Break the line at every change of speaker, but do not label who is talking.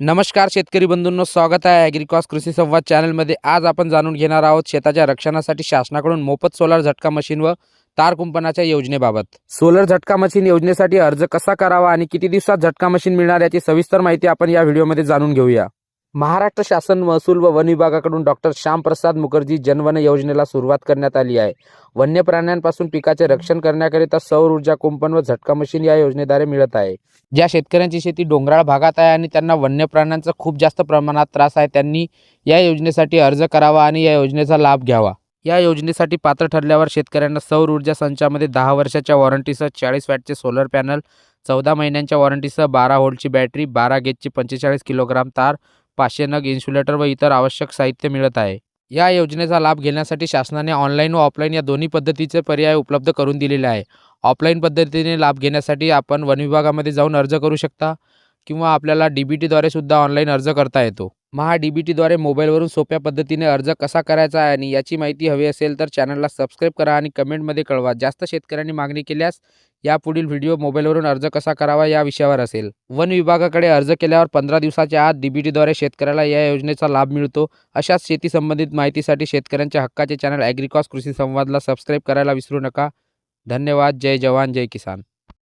नमस्कार शेतकरी बंधूंनो स्वागत आहे ॲग्रिकॉस कृषी संवाद चॅनलमध्ये. आज आपण जाणून घेणार आहोत शेताच्या रक्षणासाठी शासनाकडून मोफत सोलार झटका मशीन व तार कुंपणाच्या योजनेबाबत. सोलर झटका मशीन योजनेसाठी अर्ज कसा करावा आणि किती दिवसात झटका मशीन मिळणार याची सविस्तर माहिती आपण या व्हिडिओमध्ये जाणून घेऊया. महाराष्ट्र शासन महसूल व वन विभागाकडून डॉक्टर श्यामप्रसाद मुखर्जी जनवन योजनेला सुरुवात करण्यात आली आहे. वन्य प्राण्यांपासून पिकाचे रक्षण करण्याकरिता सौर ऊर्जा कुंपण व झटका मशीन या योजनेद्वारे मिळत आहे. ज्या शेतकऱ्यांची शेती डोंगराळ भागात आहे आणि त्यांना वन्य प्राण्यांचा खूप जास्त प्रमाणात त्रास आहे त्यांनी या योजनेसाठी अर्ज करावा आणि या योजनेचा लाभ घ्यावा. या योजनेसाठी पात्र ठरल्यावर शेतकऱ्यांना सौर ऊर्जा संचामध्ये दहा वर्षाच्या वॉरंटीसह चाळीस वॅटचे सोलर पॅनल चौदा महिन्यांच्या वॉरंटीसह बारा होल्टची बॅटरी बारा गेजची पंचेचाळीस किलोग्राम तार पाचशे नग इन्सुलेटर व इतर आवश्यक साहित्य मिळत आहे. या योजनेचा लाभ घेण्यासाठी शासनाने ऑनलाईन व ऑफलाईन या दोन्ही पद्धतीचे पर्याय उपलब्ध करून दिलेले आहे. ऑफलाईन पद्धतीने लाभ घेण्यासाठी आपण वन विभागामध्ये जाऊन अर्ज करू शकता किंवा आपल्याला डी बी टीद्वारे सुद्धा ऑनलाईन अर्ज करता येतो. महा डी बी टीद्वारे मोबाईलवरून सोप्या पद्धतीने अर्ज कसा करायचा आहे आणि याची माहिती हवी असेल तर चॅनलला सबस्क्राईब करा आणि कमेंटमध्ये कळवा. जास्त शेतकऱ्यांनी मागणी केल्यास यापुढील व्हिडिओ मोबाईलवरून अर्ज कसा करावा या विषयावर असेल. वन विभागाकडे अर्ज केल्यावर पंधरा दिवसाच्या आत डीबीटीद्वारे शेतकऱ्याला या योजनेचा लाभ मिळतो. अशाच शेती संबंधित माहितीसाठी शेतकऱ्यांच्या हक्काचे चॅनल ॲग्रिकॉस कृषी संवादला सबस्क्राईब करायला विसरू नका. धन्यवाद. जय जवान. जय किसान.